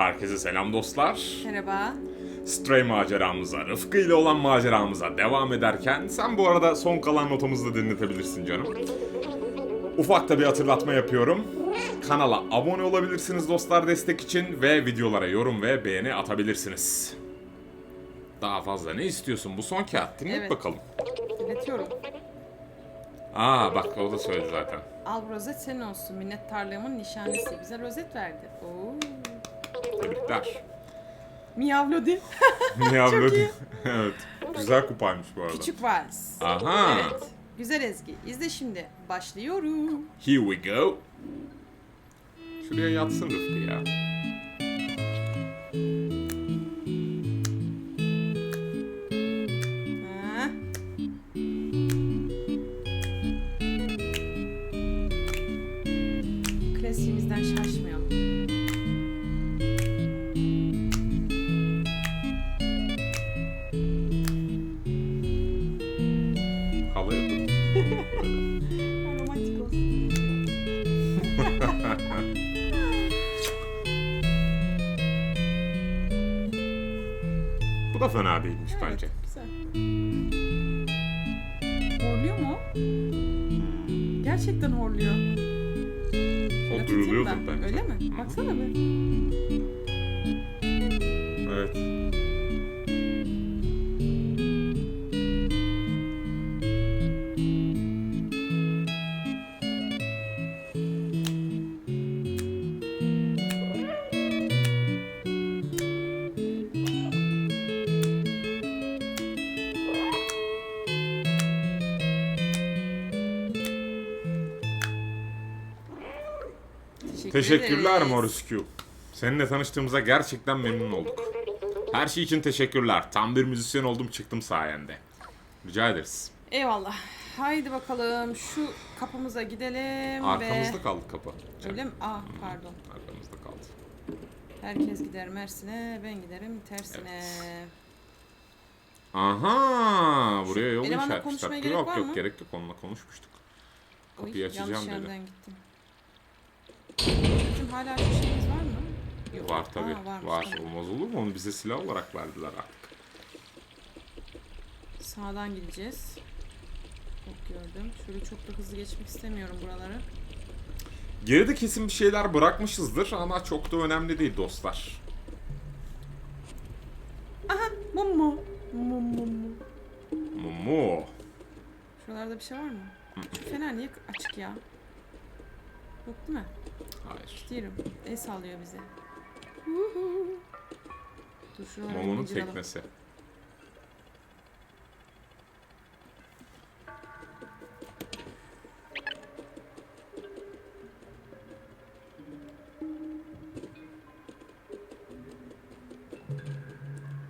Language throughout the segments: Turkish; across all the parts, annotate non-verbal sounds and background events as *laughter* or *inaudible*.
Herkese selam dostlar. Merhaba. Stray maceramıza, Rıfkı ile olan maceramıza devam ederken sen bu arada son kalan notamızı da dinletebilirsin canım. Ufak da bir hatırlatma yapıyorum. Kanala abone olabilirsiniz dostlar destek için ve videolara yorum ve beğeni atabilirsiniz. Daha fazla ne istiyorsun? Bu son kağıt. Dinlet Evet. bakalım. İletiyorum. Aa bak o da söyledi zaten. Al rozet senin olsun. Minnettarlığımın nişanesi. Bize rozet verdi. Oo. Tebrikler. Miyavlodi. *laughs* Miyavladı. iyi. *laughs* evet. Güzel kupaymış bu arada. Küçük vals. Aha. Evet. Güzel ezgi. İzle şimdi. Başlıyorum. Here we go. Şuraya yatsın Rıfkı ya. Bu da fena değilmiş bence. Güzel. Horluyor mu? Gerçekten horluyor. O duyuluyordur ben. bence. Öyle mi? Baksana be. Teşekkür Teşekkürler ederiz. Morris Q. Seninle tanıştığımıza gerçekten memnun olduk. Her şey için teşekkürler. Tam bir müzisyen oldum çıktım sayende. Rica ederiz. Eyvallah. Haydi bakalım şu kapımıza gidelim Arkamızda ve... kaldı kapı. Öyle mi? Aa pardon. Arkamızda kaldı. Herkes gider Mersin'e, ben giderim tersine. Aha, buraya yol Elemanla işaretmişler. konuşmaya gerek Yok var yok mı? gerek yok onunla konuşmuştuk. Oy, Kapıyı açacağım yanlış dedi. yerden gittim. Hala bir şeyimiz var mı? Yok. Var tabi. Aa, varmış, Var. tamam. Olmaz olur mu? Onu bize silah olarak verdiler artık. Sağdan gideceğiz. Çok gördüm. Şöyle çok da hızlı geçmek istemiyorum buraları. Geride kesin bir şeyler bırakmışızdır ama çok da önemli değil dostlar. Mum mu? Mum mum mu? Mumu. Şuralarda bir şey var mı? Şu fener niye açık ya? Yok değil mi? Hayır. Diyorum. El sallıyor bize. Dur şuraları Momo'nun mıncıralım. teknesi.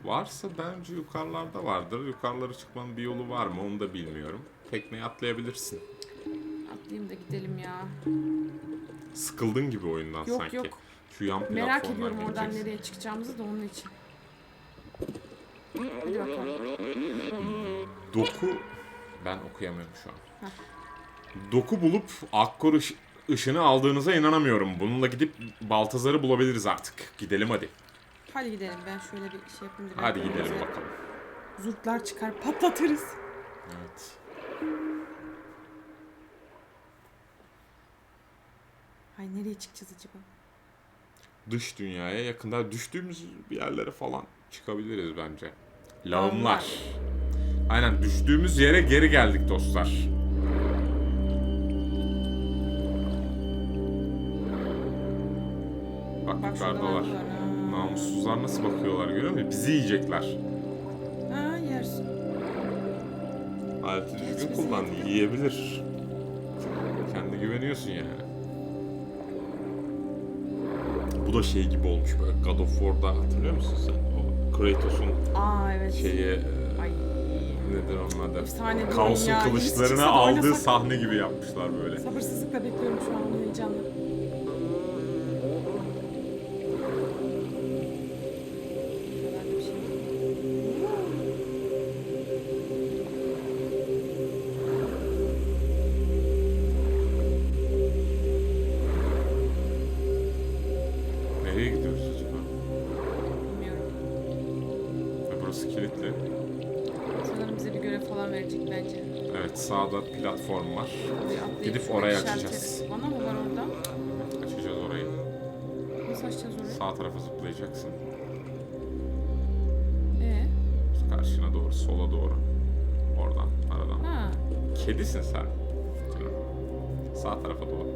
Varsa bence yukarılarda vardır. Yukarılara çıkmanın bir yolu var mı onu da bilmiyorum. Tekneye atlayabilirsin. Atlayayım da gidelim ya. Sıkıldın gibi oyundan Yok, sanki. yok. Şu yan Merak ediyorum oradan gideceksin. nereye çıkacağımızı da onun için. Hadi bakalım. Doku ben okuyamıyorum şu an. Doku bulup akkor ış- ışını aldığınıza inanamıyorum. Bununla gidip Baltazar'ı bulabiliriz artık. Gidelim hadi. Hadi gidelim. Ben şöyle bir şey yapayım. Hadi gidelim bakalım. Zurtlar çıkar patlatırız. Evet. Ay nereye çıkacağız acaba? Dış dünyaya yakında düştüğümüz bir yerlere falan çıkabiliriz bence. Lağımlar. Aynen düştüğümüz yere geri geldik dostlar. Bak, yukarıdalar. Namussuzlar nasıl bakıyorlar görüyor musun? Bizi yiyecekler. Ha yersin. Aleti düzgün kullan, yiyebilir. Kendi güveniyorsun yani. Bu da şey gibi olmuş böyle God of War'da hatırlıyor musun sen? O Kratos'un Aa evet. şeyi e, Ay. nedir onun adı? Efsane bir Kaos'un ya. Yenisi kılıçlarını çıksa da aldığı oynasak. sahne gibi yapmışlar böyle. Sabırsızlıkla bekliyorum şu an heyecanla. Evet sağda platform var. Gidip işaret açacağız. Bana mı var orada? Açacağız orayı. Nasıl açacağız orayı? Sağ tarafa zıplayacaksın. Ee? Karşına doğru, sola doğru. Oradan, aradan. Ha. Kedisin sen. Sağ tarafa doğru.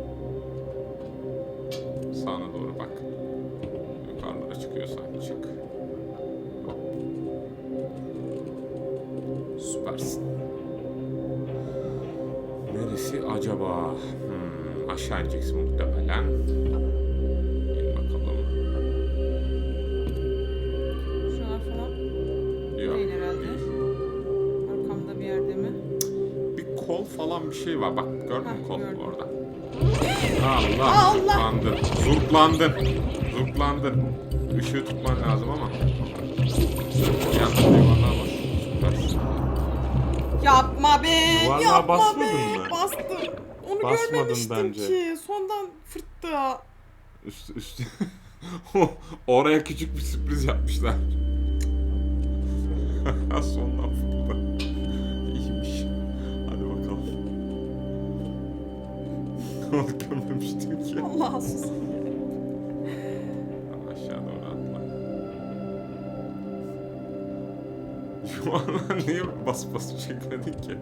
Aşağı ineceksin muhtemelen. İn bakalım. Şuralar falan Yok. değil herhalde. Arkamda bir yerde mi? Bir kol falan bir şey var. Bak gördün mü kol gördüm. orada? Allah, Allah! zurtlandın. Zurtlandın. Zurtlandın. Işığı tutman lazım ama. Yanlış yuvarlığa bas. Süpersin. Yapma be! Yuvarlığa yapma basmadın be! mı? Bastım. Onu Basmadın görmemiştim bence. ki. Sondan fırttı. Üst, üst. *laughs* Oraya küçük bir sürpriz yapmışlar. *laughs* Sondan fırladı. İyiymiş. Hadi bakalım. *laughs* Onu görmemiştim ki. Allah sus. Aşağı doğru atla. Şu an niye bas bas çekmedin ki?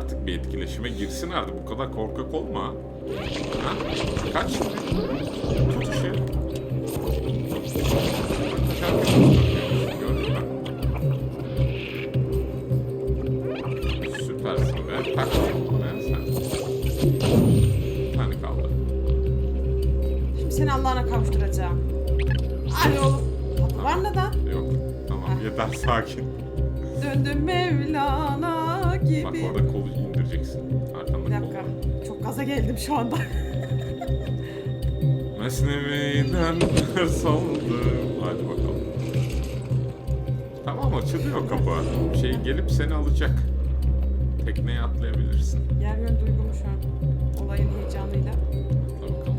Artık bir etkileşime girsin artık bu kadar korkak olma. Ha? Kaç. Tut işi. Süpersin be. Tak. Ne sen? Bir tane kaldı. Şimdi seni Allah'ına kavuşturacağım. Hadi oğlum. Var neden? Yok. Tamam yeter sakin. Geldim şu anda. *laughs* Mesnevi'den *laughs* ders aldım. Hadi bakalım. Tamam açılıyor kapı. Şey gelip seni alacak. Tekneye atlayabilirsin. Yer yön duygumu şu an. Olayın heyecanıyla. Bakalım.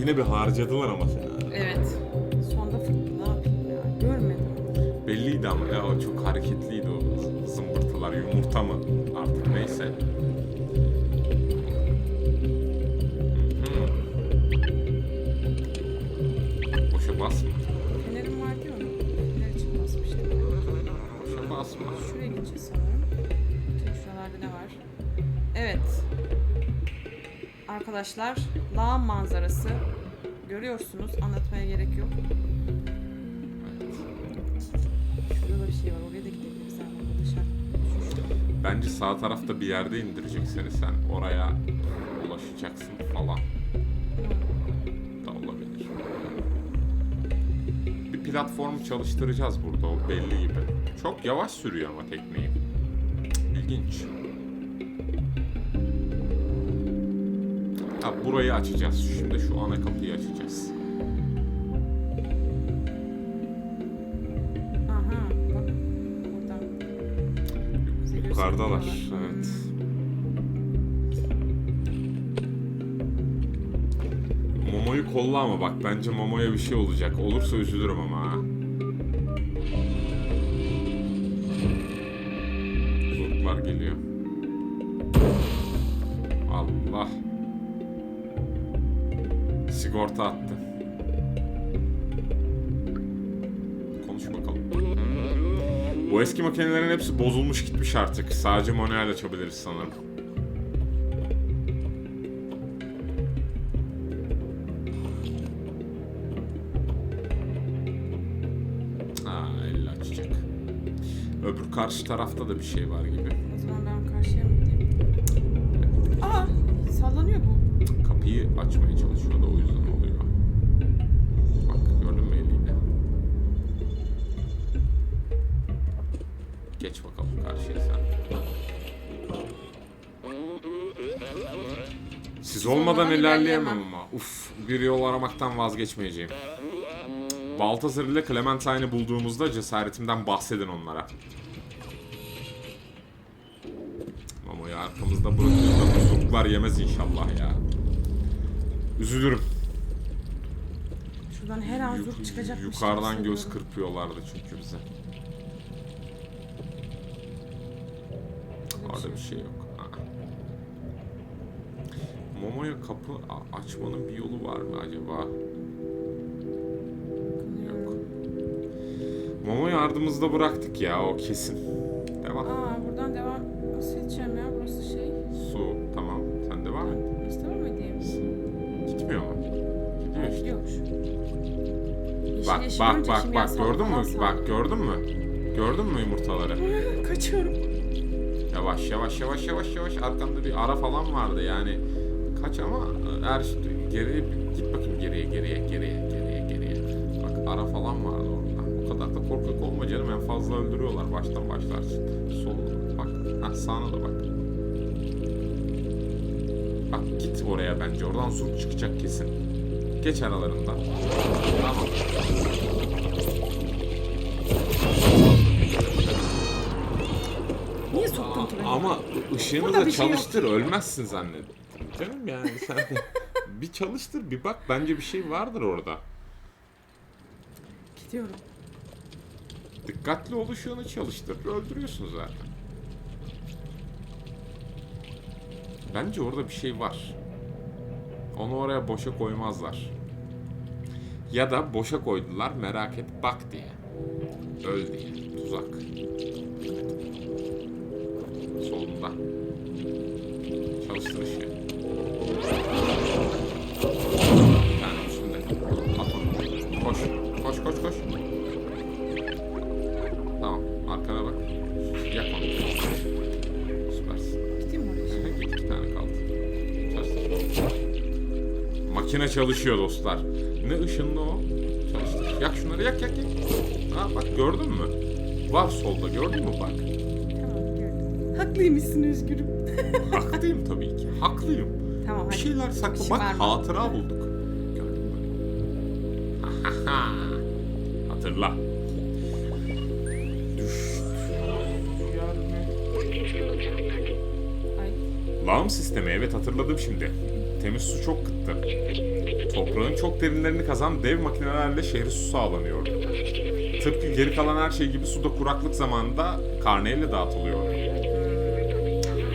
Yine bir harcadılar ama seni. Evet. Sonda fırttı. Ne yapayım ya? Görmedim. Belliydi ama ya o çok z- zımbırtılar. Yumurta mı artık neyse. Hı. Boşa basma. Fenerim var diyor mu? Fener için basmıştım. Boşa basma. Şuraya gideceğiz sanırım. Bakayım şuralarda ne var? Evet. Arkadaşlar, lağım manzarası. Görüyorsunuz. Anlatmaya gerek yok. Şurada da bir şey var. Oraya da gidebiliriz. Şu şu. Bence sağ tarafta bir yerde indirecek seni sen. Oraya ulaşacaksın falan. Da olabilir. Bir platform çalıştıracağız burada o belli gibi. Çok yavaş sürüyor ama tekneyi. İlginç. Ha, burayı açacağız. Şimdi şu ana kapıyı açacağız. Yukarıdalar. Evet. Momo'yu kolla ama bak bence Momo'ya bir şey olacak. Olursa üzülürüm ama ha. Zorluklar geliyor. Allah. Sigorta attı. Bu eski makinelerin hepsi bozulmuş gitmiş artık. Sadece manuel açabiliriz sanırım. Aa, elle açacak. Öbür karşı tarafta da bir şey var gibi. O zaman ben karşıya mı gideyim? Aa, sallanıyor bu. Kapıyı açmaya çalışıyor da o yüzden Geç bakalım karşıya sen. Siz olmadan ilerleyemem ama. Uf, bir yol aramaktan vazgeçmeyeceğim. Baltazar ile Clementine'i bulduğumuzda cesaretimden bahsedin onlara. Momo'yu arkamızda bırakıyoruz da yemez inşallah ya. Üzülürüm. Şuradan her an zurk çıkacakmış. gibi yukarıdan göz kırpıyorlardı çünkü bize. Bir şey yok. Momo'ya kapı açmanın bir yolu var mı acaba? Yok. Momo'yu ardımızda bıraktık ya o kesin. Devam. Aa buradan devam. Nasıl edeceğim ya? Burası şey. Su tamam. Sen devam et. Nasıl devam edeyim? Gitmiyor mu? Gidiyor Ha, işte. Bak bak bak bak gördün mü? Bak gördün mü? Gördün mü yumurtaları? *laughs* Kaçıyorum. Yavaş yavaş yavaş yavaş yavaş arkanda bir ara falan vardı yani. Kaç ama her şey geriye git bakayım geriye geriye geriye geriye geriye. Bak ara falan vardı orada. O kadar da korkak olma canım en fazla öldürüyorlar baştan başlarsın. Soluna bak. Ha sağına da bak. Bak git oraya bence oradan zurk çıkacak kesin. Geç aralarından. Tamam. Ama ışığını Burada da bir şey yok. çalıştır ölmezsin zannettim. Canım yani sen de *laughs* bir çalıştır bir bak bence bir şey vardır orada. Gidiyorum. Dikkatli ol ışığını çalıştır. Öldürüyorsun zaten. Bence orada bir şey var. Onu oraya boşa koymazlar. Ya da boşa koydular merak et bak diye. Öl diye. Tuzak. Üstünde. At onu. Koş. Koş koş koş. Tamam. Arkana bak. Yak onu. Süpersin. Gideyim mi oraya? Git iki tane kaldı. Çalıştır. Makine çalışıyor dostlar. Ne ışınlı o? Çalıştır. Yak şunları yak yak yak. Ha bak gördün mü? Var solda gördün mü bak. Tamam gördüm. Haklıymışsın Özgür'üm. Haklıyım tabii ki. Haklıyım. Tamam Bir hadi. şeyler saklı. İşi Bak var mı? hatıra bulduk. Gördün mü? *laughs* Hatırla. Düştü. Yer mi? Ay. Lağım sistemi evet hatırladım şimdi. Temiz su çok kıttı. Toprağın çok derinlerini kazan dev makinelerle şehri su sağlanıyor. Tıpkı geri kalan her şey gibi su da kuraklık zamanında karneyle dağıtılıyor.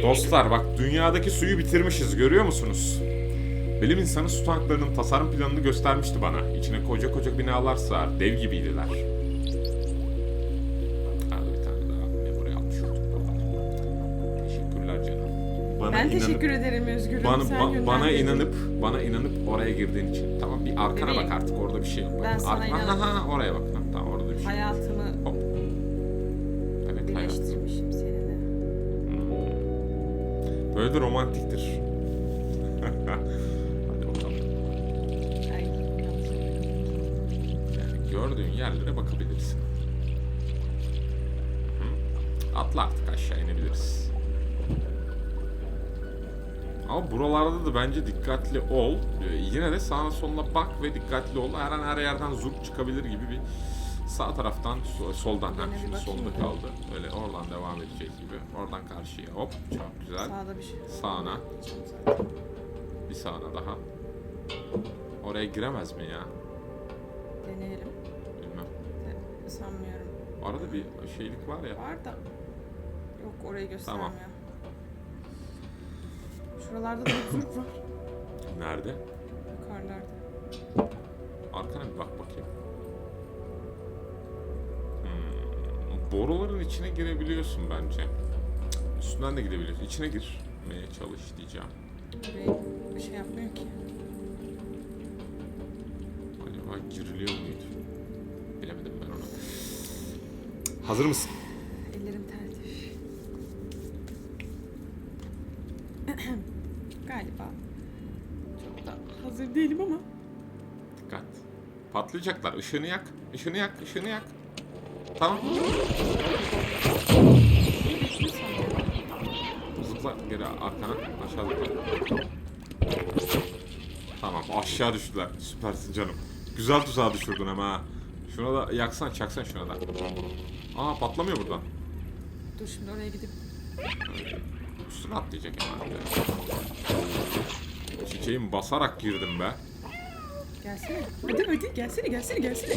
Dostlar bak dünyadaki suyu bitirmişiz görüyor musunuz? Bilim insanı su tanklarının tasarım planını göstermişti bana. İçine koca koca binalar sığar. Dev gibiydiler. Bana Ben inanıp- teşekkür ederim Özgür'üm. bana, ba- bana inanıp bana inanıp oraya girdiğin için. Tamam bir arkana Bebeğim. bak artık orada bir şey yok. Bak, Ben sana Ar- inanıp- Ha, ha, oraya bak. Ha, tamam orada bir şey. yok. Hayatımı Hop. Böyle de romantiktir. *laughs* Hadi bakalım. Yani gördüğün yerlere bakabilirsin. Hı? Atla artık aşağı inebiliriz. Ama buralarda da bence dikkatli ol. Ee, yine de sağına soluna bak ve dikkatli ol. Her an her yerden zurk çıkabilir gibi bir sağ taraftan so- soldan. Ha, şimdi solda kaldı. Öyle oradan devam edecek gibi. Oradan karşıya hop çok güzel. Sağda bir şey. Sağına. Bir sağına daha. Oraya giremez mi ya? Deneyelim. Bilmem. De- sanmıyorum. Arada bir şeylik var ya. Var da. Yok orayı göstermiyor. Tamam. Şuralarda da bir zurk var. Nerede? Yukarılarda. Arkana bir bak bakayım. Boruların içine girebiliyorsun bence. Üstünden de gidebiliyorsun. İçine girmeye çalış diyeceğim. Burayı bir şey yapmıyor ki. Acaba giriliyor muydu? Bilemedim ben onu. Hazır mısın? Ellerim terdir. *clears throat* Galiba. Çok da hazır değilim ama. Dikkat. Patlayacaklar. Işığını yak. Işığını yak. Işığını yak. Tamam. Zıpla geri arkana. Aşağı zıpla. Tamam aşağı düştüler. Süpersin canım. Güzel tuzağa düşürdün ama. Şuna da yaksan çaksan şuna da. Aa patlamıyor buradan. Dur şimdi oraya gidip Üstüne atlayacak hemen. bir de. Çiçeğimi basarak girdim be. Gelsene. Hadi hadi gelsene gelsene gelsene.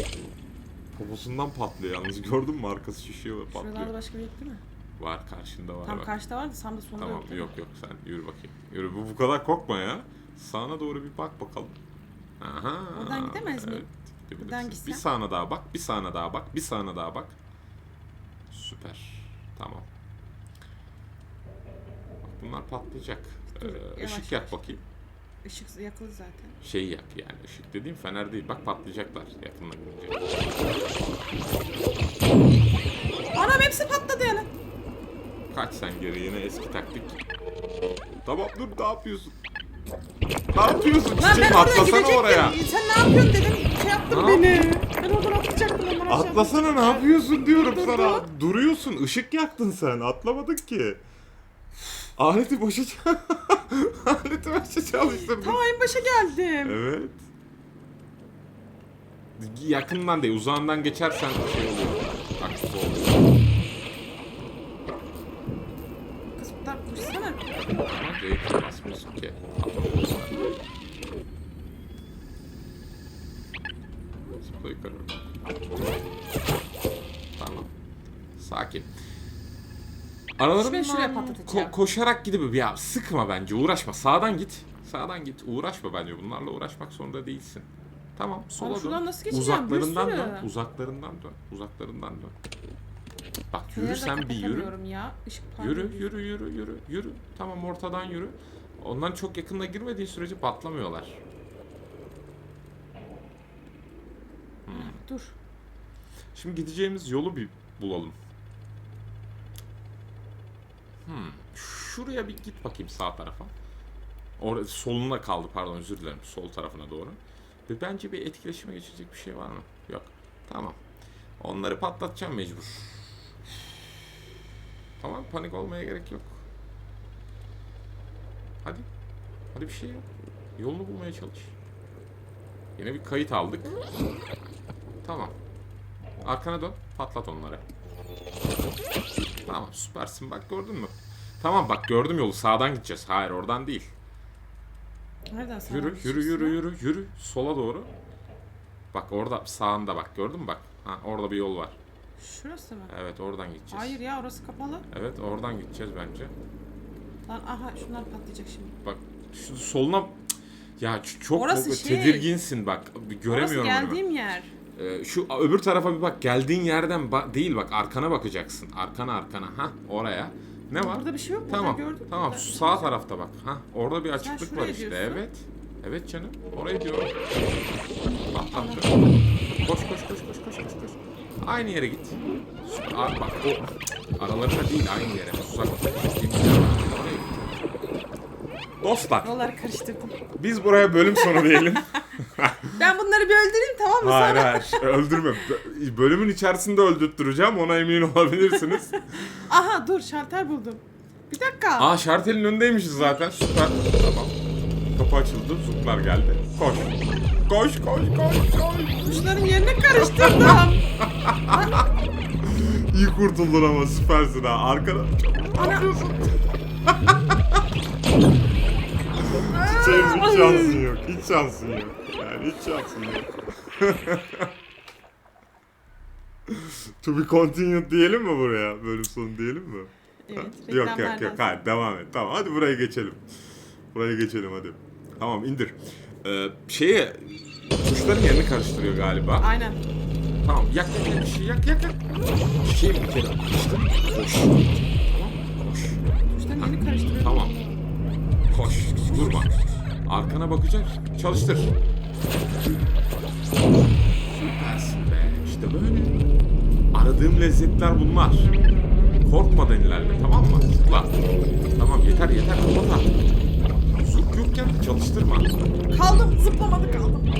Poposundan patlıyor yalnız gördün mü arkası şişiyor ve Şuralarda patlıyor. başka bir değil mi? Var karşında var Tam bak. karşıda vardı sağda solda Tamam yok. yok sen yürü bakayım. Yürü bu bu kadar korkma ya. Sağına doğru bir bak bakalım. Aha. Oradan gidemez miyim? gidebilirsin. Buradan Bir gitsem? sağına daha bak, bir sağına daha bak, bir sağına daha bak. Süper. Tamam. Bak bunlar patlayacak. Dur, Ee, yavaş ışık yavaş. yak bakayım. Işık yakıldı zaten. Şey yak yani. Işık dediğim fener değil. Bak patlayacaklar yakınına gelince. Anam hepsi patladı ya lan. Kaç sen geri yine eski taktik. Tamam dur ne yapıyorsun? Ne yapıyorsun? Lan ben Çiçeğim atlasana gidecektim. oraya. Sen ne yapıyorsun dedim. Şey yaptın Ne beni. Ben oradan atlayacaktım ondan aşağı. Atlasana ne yapıyorsun diyorum Dur, sana. dur. Duruyorsun. ışık yaktın sen. Atlamadın ki. Aleti boşa *laughs* Aleti boşa çalıştırdın. Tamam en başa geldim. Evet. Yakından değil, uzağından geçersen şey oluyor. Aktif oluyor. Kız buradan koşsana. Ama C'ye basmıyorsun ki. Atlamıyorsun. Zıpla yukarı. Tamam. Sakin. Şuraya- şuraya patlatacağım. ko- koşarak gidip ya sıkma bence uğraşma sağdan git. Sağdan git uğraşma bence bunlarla uğraşmak zorunda değilsin. Tamam sola dön. şuradan nasıl geçeceğim? Bir Uzaklarından sürü. dön. Uzaklarından dön. Uzaklarından dön. Bak yürü sen bir yürü. kapatamıyorum Ya. Işık parlıyor. Yürü yürü yürü yürü yürü. Tamam ortadan yürü. Ondan çok yakınına girmediğin sürece patlamıyorlar. Dur. Şimdi gideceğimiz yolu bir bulalım. Hmm. Şuraya bir git bakayım sağ tarafa. Orada soluna kaldı pardon özür dilerim. Sol tarafına doğru. Ve bence bir etkileşime geçecek bir şey var mı? Yok. Tamam. Onları patlatacağım mecbur. Tamam panik olmaya gerek yok. Hadi. Hadi bir şey yap. Yolunu bulmaya çalış. Yine bir kayıt aldık. Tamam. Arkana dön. Patlat onları. Tamam süpersin bak gördün mü? Tamam bak gördüm yolu sağdan gideceğiz. Hayır oradan değil. Nereden sana Yürü yürü yürü yürü yürü sola doğru. Bak orada sağında bak gördün mü bak. Ha orada bir yol var. Şurası mı? Evet oradan gideceğiz. Hayır ya orası kapalı. Evet oradan gideceğiz bence. Lan aha şunlar patlayacak şimdi. Bak şu soluna ya çok Orası bu- şey. tedirginsin bak. Orası Göremiyorum önümü. geldiğim yer. Ee, şu öbür tarafa bir bak. Geldiğin yerden ba- değil bak arkana bakacaksın. Arkana arkana. Ha oraya. Ne var? Burada bir şey yok. Tamam. gördük. Tamam. Şu sağ tarafta bak. Ha orada bir açıklık var işte. diyorsun. Evet. Evet canım. Oraya diyorum. Patlattı. Koş koş koş koş koş koş koş. Aynı yere git. Aa, bak o aralarında değil aynı yere. Uzak. Dostlar Yolları karıştırdım. biz buraya bölüm sonu diyelim. *laughs* Ben bunları bir öldüreyim tamam mı? Hayır Sonra... hayır öldürme. Bö- Bölümün içerisinde öldürttüreceğim ona emin olabilirsiniz. *laughs* Aha dur şalter buldum. Bir dakika. Aa şartelin önündeymişiz zaten süper. Tamam. Kapı açıldı zuplar geldi. Koş. Koş koş koş koş. Tuşların yerini karıştırdım. İyi kurtuldun ama süpersin ha. Arkada. Ne yapıyorsun? *laughs* Çiçeğim hiç şansın yok. Hiç şansın yok. Yani hiç şansın yok. *laughs* to be continued diyelim mi buraya? Bölüm sonu diyelim mi? evet, Yok yok reklamlardan yok hayır devam et. Tamam hadi buraya geçelim. Buraya geçelim hadi. Tamam indir. Ee, şeye tuşların yerini karıştırıyor galiba. Aynen. Tamam yak yak yak şey yak yak yak. Şey bir kere işte koş. Tamam koş. Tuşların yerini karıştırıyorum. Tamam. Koş durma. Arkana bakacak çalıştır. Süpersin be işte böyle. Aradığım lezzetler bunlar. Korkmadan ilerle tamam mı? Zıpla. Tamam yeter yeter kapat artık. Zurk yokken de çalıştırma. Kaldım zıplamadı kaldım.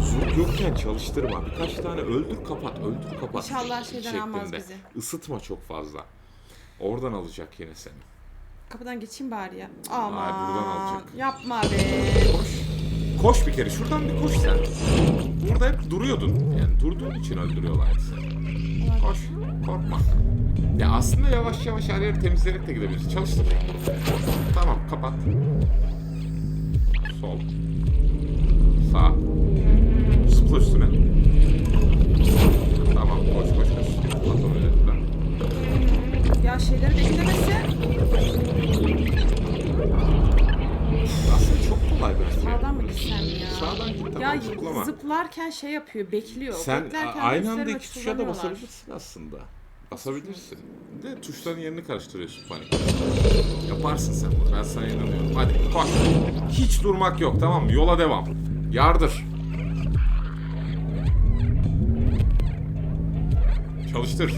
Zurk yokken çalıştırma. Birkaç tane öldür kapat öldür kapat. İnşallah şeyden almaz bizi. Isıtma çok fazla. Oradan alacak yine seni. Kapıdan geçeyim bari ya. Aman. Ay, buradan alacak. Yapma be. Koş. Koş bir kere. Şuradan bir koş sen. Burada hep duruyordun. Yani durduğun için öldürüyorlar seni. Koş. Korkma. Ya aslında yavaş yavaş her yeri temizleyerek de gidebilirsin. Çalıştır. Tamam kapat. Sol. Sağ. Zıpla üstüne. Tamam koş koş koş. At onu elinden. Ya şeyleri beklemesi sağdan mı gitsem ya? Sağdan git tamam Ya zıplama. zıplarken şey yapıyor, bekliyor. Sen Beklerken aynı anda iki tuşa da basabilirsin aslında. Basabilirsin. De tuşların yerini karıştırıyorsun panik. Yaparsın sen bunu. Ben sana inanıyorum. Hadi koş. Hiç durmak yok tamam mı? Yola devam. Yardır. Çalıştır.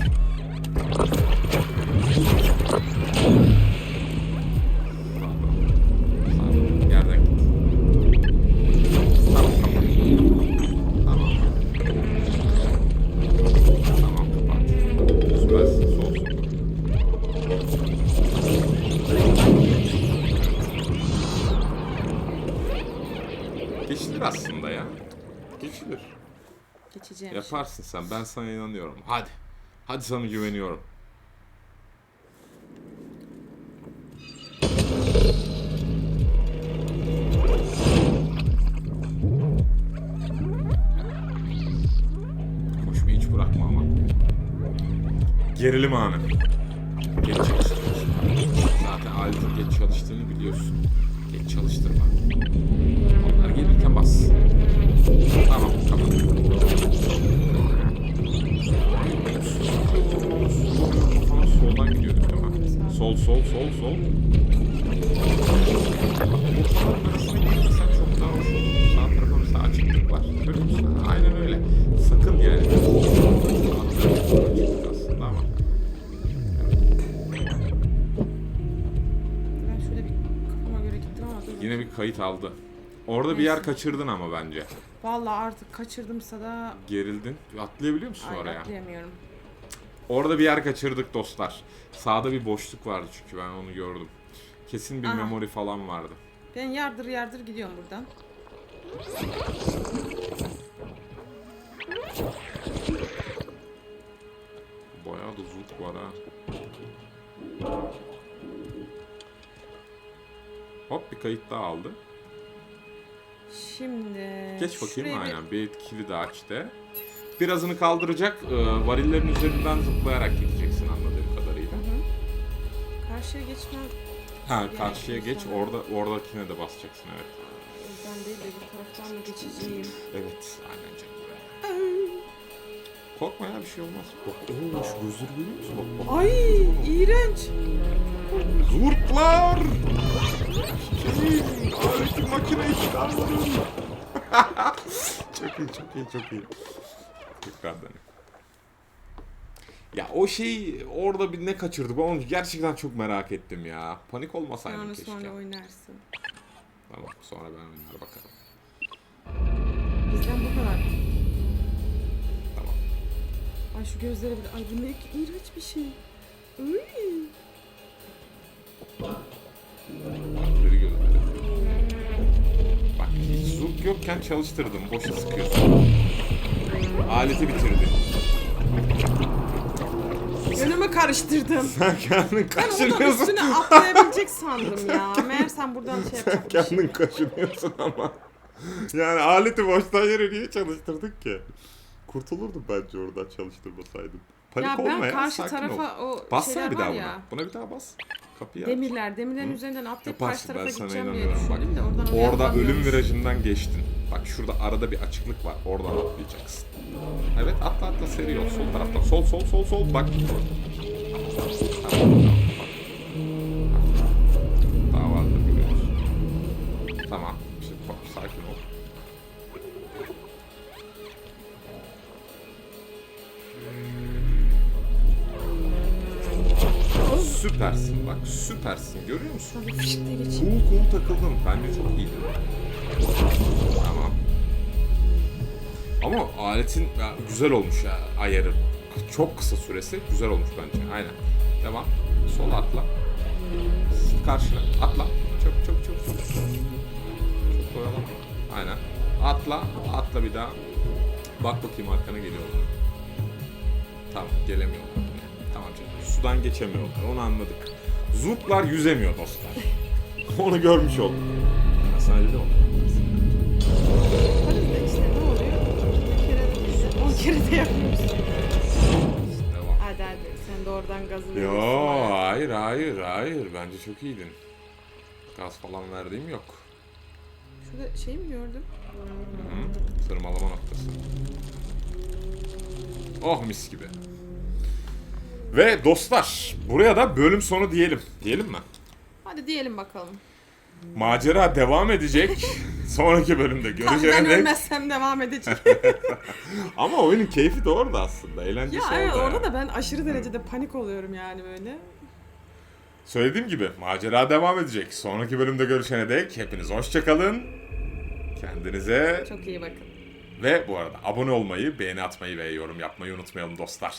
Geçilir aslında ya. Geçilir. Geçeceğim. Yaparsın sen. Ben sana inanıyorum. Hadi. Hadi sana güveniyorum. Koşmayı hiç bırakma ama. Gerilim anı. Geç çalıştırıyorsun. Zaten aletin geç çalıştığını biliyorsun. Geç çalıştırma. Gelirken bas. Tamam, tamam. Soldan gidiyorduk değil mi? Sol, sol, sol, sol. Aynen öyle. Sakın yani. Aslında ama. Yine bir kayıt aldı. Orada bir yer kaçırdın ama bence. Vallahi artık kaçırdımsa da Gerildin. Atlayabiliyor musun ay oraya? atlayamıyorum. Orada bir yer kaçırdık dostlar. Sağda bir boşluk vardı çünkü ben onu gördüm. Kesin bir Aha. memori falan vardı. Ben yardır yardır gidiyorum buradan. Bayağı da zut var ha. Hop bir kayıt daha aldı. Şimdi Geç bakayım şuraya aynen bir etkili de açtı. Birazını kaldıracak. e, varillerin üzerinden zıplayarak gideceksin anladığım kadarıyla. Karşıya geçmem Ha Yani karşıya geç sanırım. orada oradakine de basacaksın evet. oradan değil de bir taraftan mı geçeceğim? Evet aynen canım. Korkma ya bir şey olmaz. Bak ooo şu gözleri görüyor musun? Bak bak. Ay iğrenç. Zurtlar! Aleti makineyi çıkartın. çok iyi, çok iyi, çok iyi. Tekrardan. Ya o şey orada bir ne kaçırdık onu gerçekten çok merak ettim ya. Panik olmasaydım Sonra keşke. sonra oynarsın. Tamam sonra ben oynar bakalım. Bizden bu kadar. Tamam. Ay şu gözlere bir Ay bu ne iğrenç bir şey. Iy. Gözleri gözleri. Bak zurk yokken çalıştırdım. Boşa sıkıyorsun. Aleti bitirdin. Önümü karıştırdım. Sen kendin Ben onun kaşınıyorsun. üstüne atlayabilecek sandım ya. Meğer sen buradan şey Sen kendin kaşınıyorsun ama. Yani aleti boştan yere niye çalıştırdık ki? Kurtulurdum bence oradan çalıştırmasaydım. Panik Ya olma ben ya, karşı sakin ol. tarafa o Bassana şeyler bir var daha ya. buna. Buna bir daha bas. Kapıyı aç. Demirler, demirlerin üzerinden atlayıp karşı tarafa gideceğim diye düşündüm de oradan oraya orada ölüm virajından geçtin. Bak şurada arada bir açıklık var. Oradan atlayacaksın. Evet atla atla seri yol sol taraftan. Sol sol sol sol bak. Tamam. Daha vardır görüyoruz. Tamam. Süpersin bak süpersin görüyor musun? Fışık diye geçeyim. Cool cool takıldım. Bence çok iyiydi. Tamam. Ama aletin güzel olmuş ya ayarı. Çok kısa süresi güzel olmuş bence. Aynen. Devam. Sol atla. Karşına atla. Çok çok çok çok. Çok oyalanma. Aynen. Atla. Atla bir daha. Bak bakayım arkana geliyorlar. Tamam gelemiyorlar. Sudan geçemiyorlar. Onu anladık. Zurtlar yüzemiyor dostlar. *laughs* Onu görmüş olduk. Hadi de işte ne oluyor? Bir kere de bizi 10 kere de yapıyoruz. Devam. Hadi hadi sen de oradan gazını Yo veriyorsun hayır hayır hayır. Bence çok iyiydin. Gaz falan verdiğim yok. Şurada şey mi gördüm? Hı, tırmalama noktası. Oh mis gibi. Ve dostlar buraya da bölüm sonu diyelim. Diyelim mi? Hadi diyelim bakalım. Macera devam edecek. *laughs* Sonraki bölümde ben görüşene dek. ölmezsem devam edecek. *laughs* Ama oyunun keyfi de orada aslında. ya Eğlencesi evet orada. orada yani. da ben aşırı derecede panik oluyorum yani böyle. Söylediğim gibi macera devam edecek. Sonraki bölümde görüşene dek hepiniz hoşçakalın. Kendinize Çok iyi bakın. ve bu arada abone olmayı, beğeni atmayı ve yorum yapmayı unutmayalım dostlar.